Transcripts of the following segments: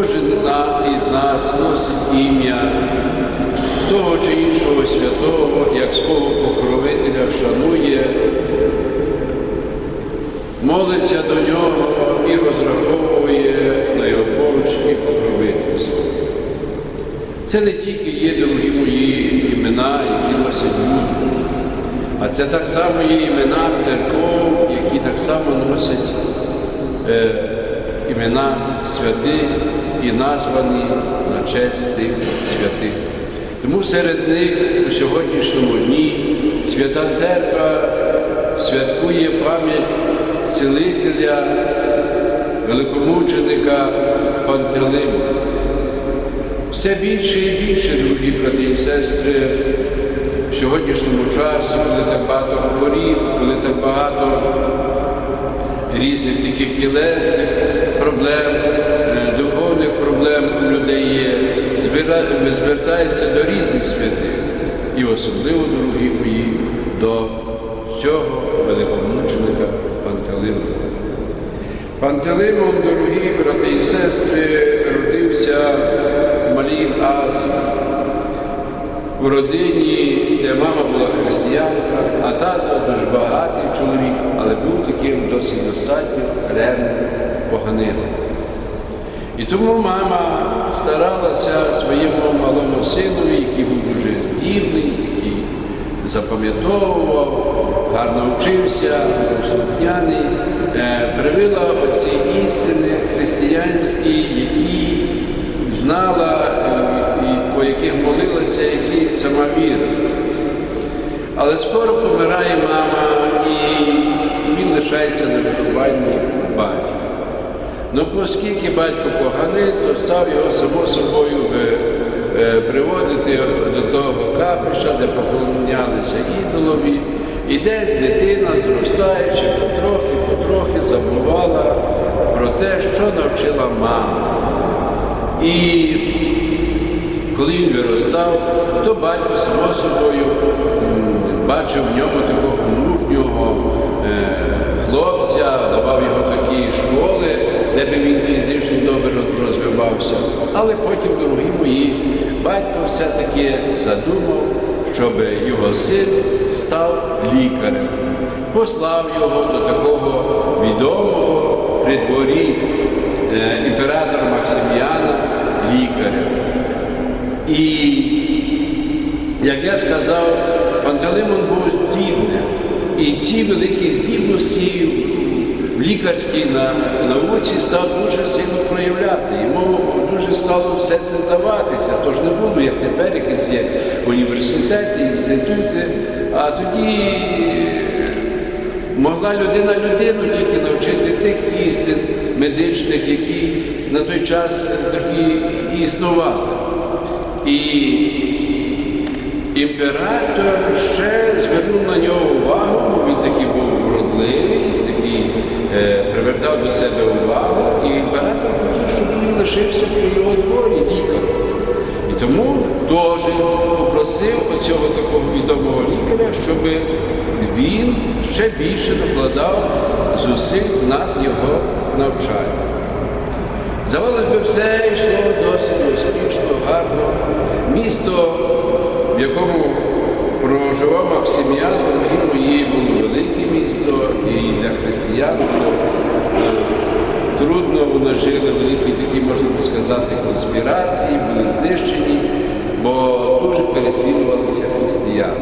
Кожен із нас носить ім'я того чи іншого святого, як свого покровителя шанує, молиться до нього і розраховує на його поміч і покровительство. Це не тільки є дорогі мої імена, які носять люди, а це так само є імена церков, які так само носять е, імена святих і названі на честь тих святих. Тому серед них у сьогоднішньому дні Свята Церква святкує пам'ять цілителя, великомученика Пантелима. Все більше і більше, дорогі брати і сестри, в сьогоднішньому часі, коли так багато хворів, коли так багато різних таких тілесних проблем, духовних проблем у людей є, звертається до різних святих. І особливо, дорогі мої, до цього великомученика Пантелима. Пантелеймон, дорогі брати і сестри, родився в Малій Азії, в родині, де мама була християнка, а тато дуже багатий чоловік, але був таким досить достатньо ревним поганилом. І тому мама старалася своєму малому синові, який був дуже здібний, який запам'ятовував, гарно вчився, слухняний, е, привила оці істини християнські, які знала і по яких молилася, які сама вірила. Але скоро помирає мама, і він лишається на вихованні. Ну, оскільки батько поганий, то став його само собою е, е, приводити до того капища, де поклонялися ідолові. І десь дитина, зростаючи, потрохи, потрохи забувала про те, що навчила мама. І коли він виростав, то батько само собою бачив в ньому такого мужнього е, хлопця, давав школи, де би він фізично добре розвивався. Але потім, дорогі мої, батько все-таки задумав, щоб його син став лікарем. Послав його до такого відомого при дворі е, імператора Максиміана лікаря. І, як я сказав, Пантелеймон був здібним. І ці великі здібності лікарській на- науці став дуже сильно проявляти. Йому дуже стало все це даватися. Тож не було, як тепер, якісь є університети, інститути, а тоді могла людина людину тільки навчити тих істин медичних, які на той час такі існували. І імператор ще звернув на нього увагу, бо він такий був вродливий, привертав до себе увагу, і імператор хотів, щоб він лишився при його дворі лікарем. І тому теж попросив оцього такого відомого лікаря, щоб він ще більше накладав зусиль над його навчанням. Здавалось би, все йшло досить успішно, гарно. Місто, в якому проживав дорогі мої, було велике місто, і для християн було е, трудно вони жили, великі такі, можна би сказати, конспірації, були знищені, бо дуже переслідувалися християни.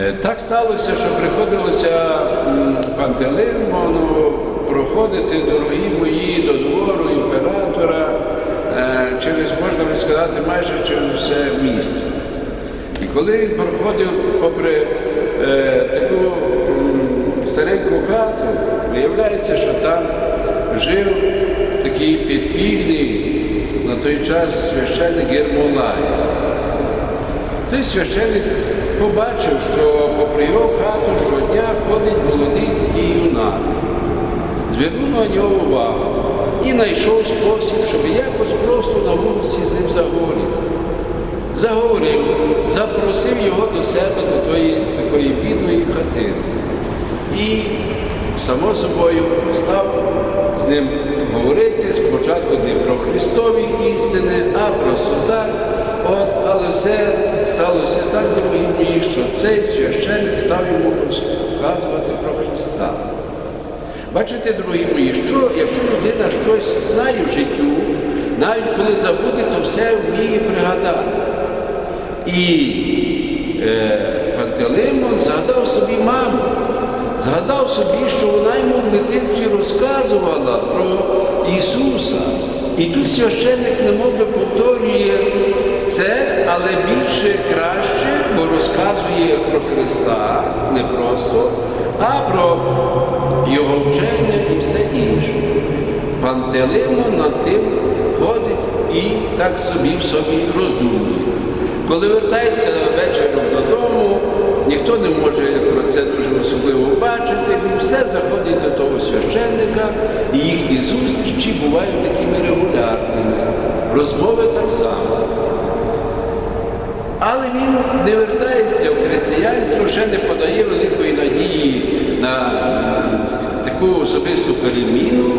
Е, Так сталося, що приходилося Пантелеймону проходити, дорогі мої, до двору імператора е, через, можна би сказати, майже через все місто. І коли він проходив попри е, таку стареньку хату, виявляється, що там жив такий підпільний на той час священник Гермолай. Той священник побачив, що попри його хату щодня ходить молодий такий юнак. Звернув на нього увагу і знайшов спосіб, щоб якось просто на вулиці з ним заговорити. Заговорив, запросив його до себе до тої такої бідної хатини. І само собою став з ним говорити спочатку не про Христові істини, а про судах. От, але все сталося так, дорогі що цей священник став йому розказувати про Христа. Бачите, дорогі мої, що якщо людина щось знає в життю, навіть коли забуде, то все вміє пригадати. І е, Пантелеймон згадав собі маму, згадав собі, що вона йому в дитинстві розказувала про Ісуса. І тут священник немов би повторює це, але більше краще, бо розказує про Христа не просто, а про Його вчення і все інше. Пантелеймон над тим ходить і так собі в собі роздумує. Коли вертається вечором додому, ніхто не може про це дуже особливо бачити, він все заходить до того священника, і їхні зустрічі бувають такими регулярними, розмови так само. Але він не вертається в християнство, ще не подає великої надії на таку особисту переміну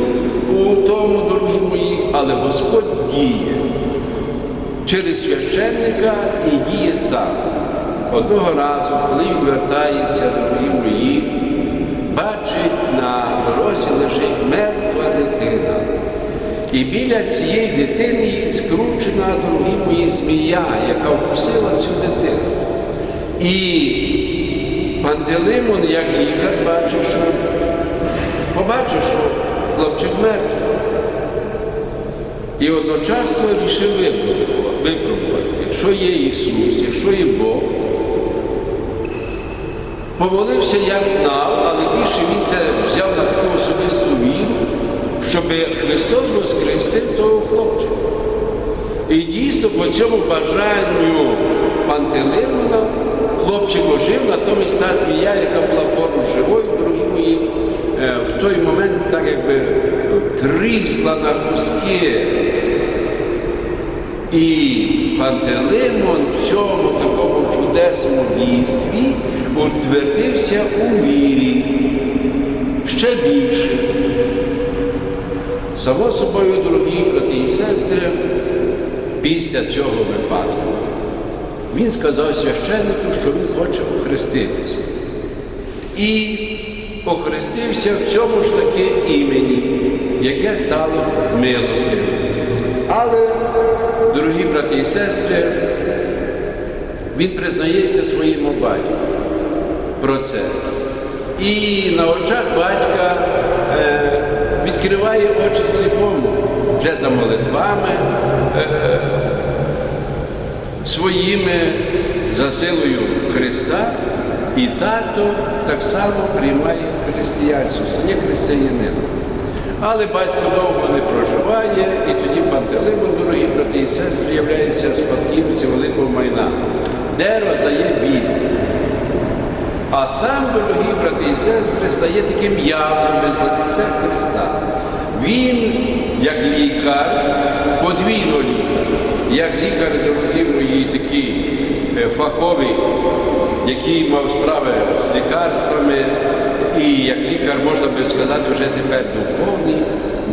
у тому, дорогі але Господь діє через священника і діє сам. Одного разу, коли він вертається дорогі мої, бачить на дорозі лежить мертва дитина. І біля цієї дитини скручена, дорогі мої, змія, яка вкусила цю дитину. І Пантелеймон, як лікар, бачив, що побачив, що хлопчик мертвий. І одночасно рішив випробувати, якщо є Ісус, якщо є Бог, помолився, як знав, але більше він це взяв на таку особисту віру, щоб Христос воскресив того хлопчика. І дійсно по цьому бажанню Пантелеймона хлопчик ожив, натомість та змія, яка була поруч живою, дорогі мої, в той момент так якби трісла на куски. І Пантелеймон в цьому такому чудесному дійстві утвердився у вірі ще більше. Само собою, дорогі брати і сестри, після цього випадку він сказав священнику, що він хоче охреститися. І охрестився в цьому ж таки імені, яке стало милостивим. Але, дорогі брати і сестри, він признається своєму батьку про це. І на очах батька е, відкриває очі сліпому вже за молитвами е, своїми за силою Христа. І тато так само приймає християнство, стає християнином. Але батько довго не проживає, і тоді Пантелеймон, дорогі брати і сестри, являється спадківцем великого майна, де роздає бідні. А сам, дорогі брати і сестри, стає таким явним без лиця Христа. Він, як лікар, подвійно лікар, як лікар, дорогі мої, такий фаховий, який мав справи з лікарствами, і як лікар, можна би сказати, вже тепер духовний,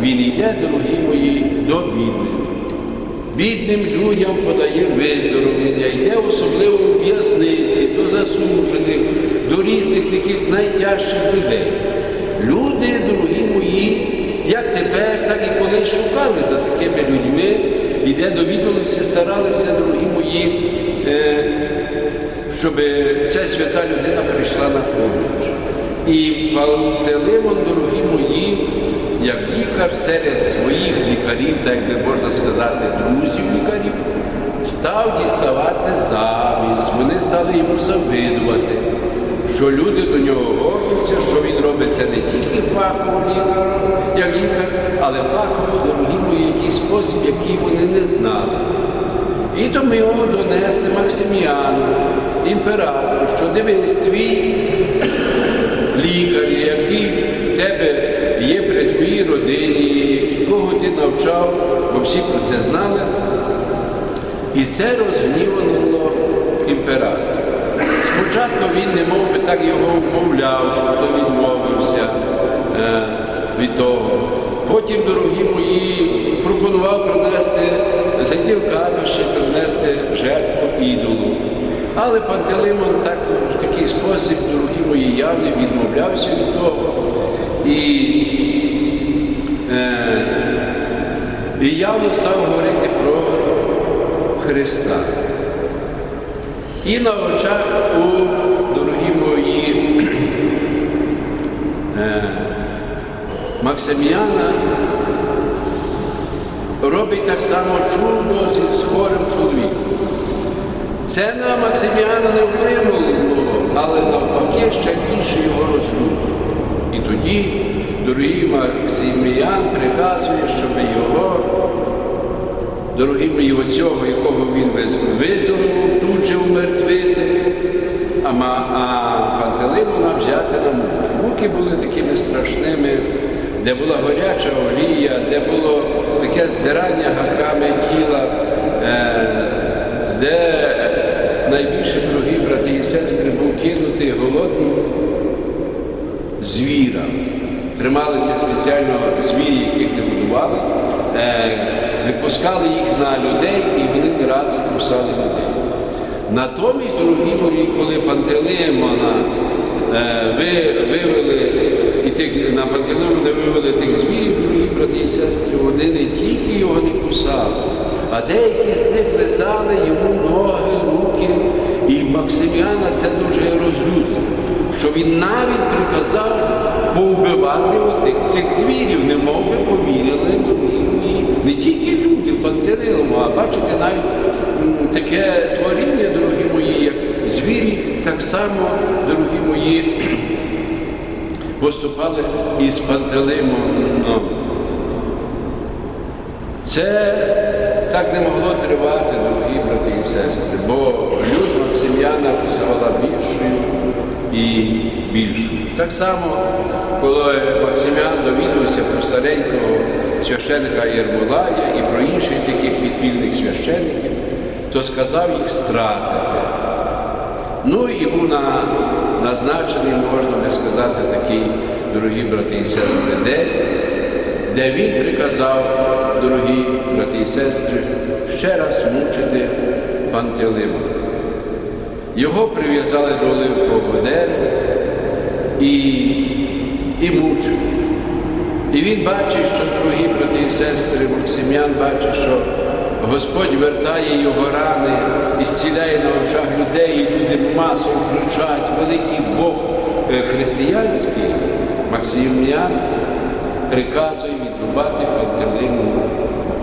він йде, дорогі мої, до бідних. Бідним людям подає виздоровлення, йде особливо в в'язниці, до засуджених, до різних таких найтяжчих людей. Люди, дорогі мої, як тепер, так і колись шукали за такими людьми, і де довідувалися, старалися, дорогі мої, щоб ця свята людина прийшла на поміч. І Пантелеймон, дорогі мої, як лікар серед своїх лікарів, так як би можна сказати, друзів лікарів, став діставати замість. Вони стали йому завидувати, що люди до нього гордуться, що він робить це не тільки фахово лікар, як лікар, але фахово, дорогі мої, який спосіб, який вони не знали. І тому його донесли Максиміану, імператору, що дивись, твій лікар, який в тебе є при твоїй родині, якого ти навчав, бо всі про це знали. І це розгнівало імператора. Спочатку він не мов би так його вмовляв, щоб то відмовився. е, від того. Потім, дорогі мої, пропонував принести, зайти в капище, принести жертву ідолу. Але Пантелеймон так, в такий спосіб, дорогі мої, явно відмовлявся від того. І, е, і явно став говорити про Христа. І на очах у дорогі мої е, Максиміана робить так само чудо зі хворим чоловіком. Це на Максиміана не вплинуло, але навпаки ще більше його розлютило. І тоді дорогий Максиміан приказує, щоб його, дорогі мої, оцього, якого він виз- виздоровив, тут же умертвити, а, а Пантелеймона взяти на муки. Муки були такими страшними, де була горяча олія, де було таке здирання гаками тіла, е, де найбільше, дорогі брати і сестри, був кинутий голодний звіра. Трималися спеціально звірі, яких не будували, е, випускали їх на людей і вони не раз кусали людей. Натомість, дорогі мої, коли Пантелеймона е, вивели, і тих, на Пантелеймона вивели тих звірів, дорогі брати і сестри, вони не тільки його не кусали, а деякі з них лизали йому ноги, руки. І Максиміана це дуже розлютило, що він навіть приказав повбивати отих цих звірів, не мов би повірили і не тільки люди в Пантелеймону, а бачите, навіть таке творіння, дорогі мої, як звірі, так само, дорогі мої, поступали із Пантелеймоном. Це так не могло тривати, дорогі брати і сестри, бо люд Максим'яна ставала більшою і більшою. Так само, коли Максим'ян довідався про старенького священника Єрмолая і про інших таких підпільних священників, то сказав їх стратити. Ну і був на, назначений, можна би сказати, такий, дорогі брати і сестри, день, де він приказав, дорогі брати і сестри, ще раз мучити Пантелеймона. Його прив'язали до оливкового дерева і, і мучили. І він бачить, що, дорогі брати і сестри, Максим'ян бачить, що Господь вертає його рани і зціляє на очах людей, і люди масово кричать, великий Бог е, християнський, Максим'ян приказує відрубати Пантелеймону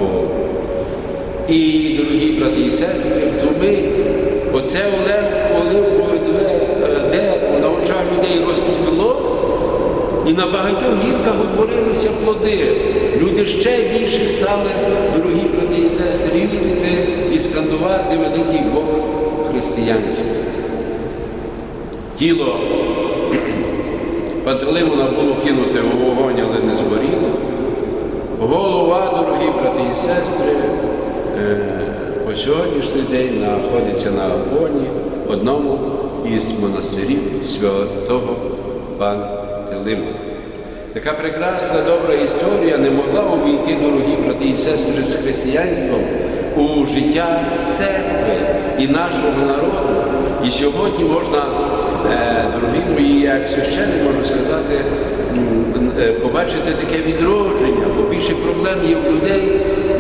голову. І, дорогі брати і сестри, ту мить оце оливкове две- дерево на очах людей розцвіло, і на багатьох гілках утворилися плоди. Люди ще більше стали, дорогі брати і сестри, вірити і скандувати великий Бог християнський. Тіло Пантелеймона було кинуте у вогонь, але не згоріло. Голова, дорогі брати і сестри, е, по сьогоднішній день знаходиться на Афоні, одному із монастирів святого Пантелеймона. Така прекрасна, добра історія не могла увійти, дорогі брати і сестри, з християнством у життя церкви і нашого народу. І сьогодні можна, дорогі мої, як священник, можна сказати, е, побачити таке відродження, бо більше проблем є в людей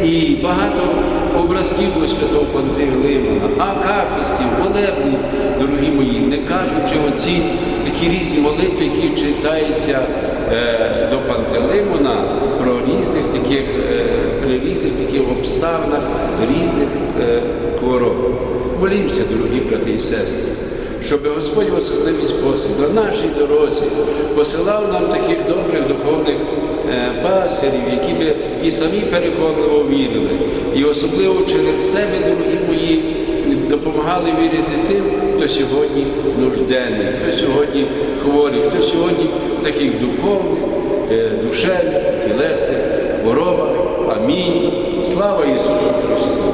і багато образків до святого Пантелеймона, акафістів, молебнів, дорогі мої, не кажучи оці такі різні молитви, які читаються е, до Пантелеймона про різних таких, е, різних таких обставинах, різних е, хвороб. Молімося, дорогі брати і сестри, щоб Господь в особливий спосіб на нашій дорозі посилав нам таких добрих духовних е, пастирів, які би і самі переконливо вірили, і особливо через себе, дорогі мої, допомагали вірити тим, хто сьогодні нужденний, хто сьогодні хворий, хто сьогодні таких духовних, е, душевних, тілесних хворобах. Амінь. Слава Ісусу Христу!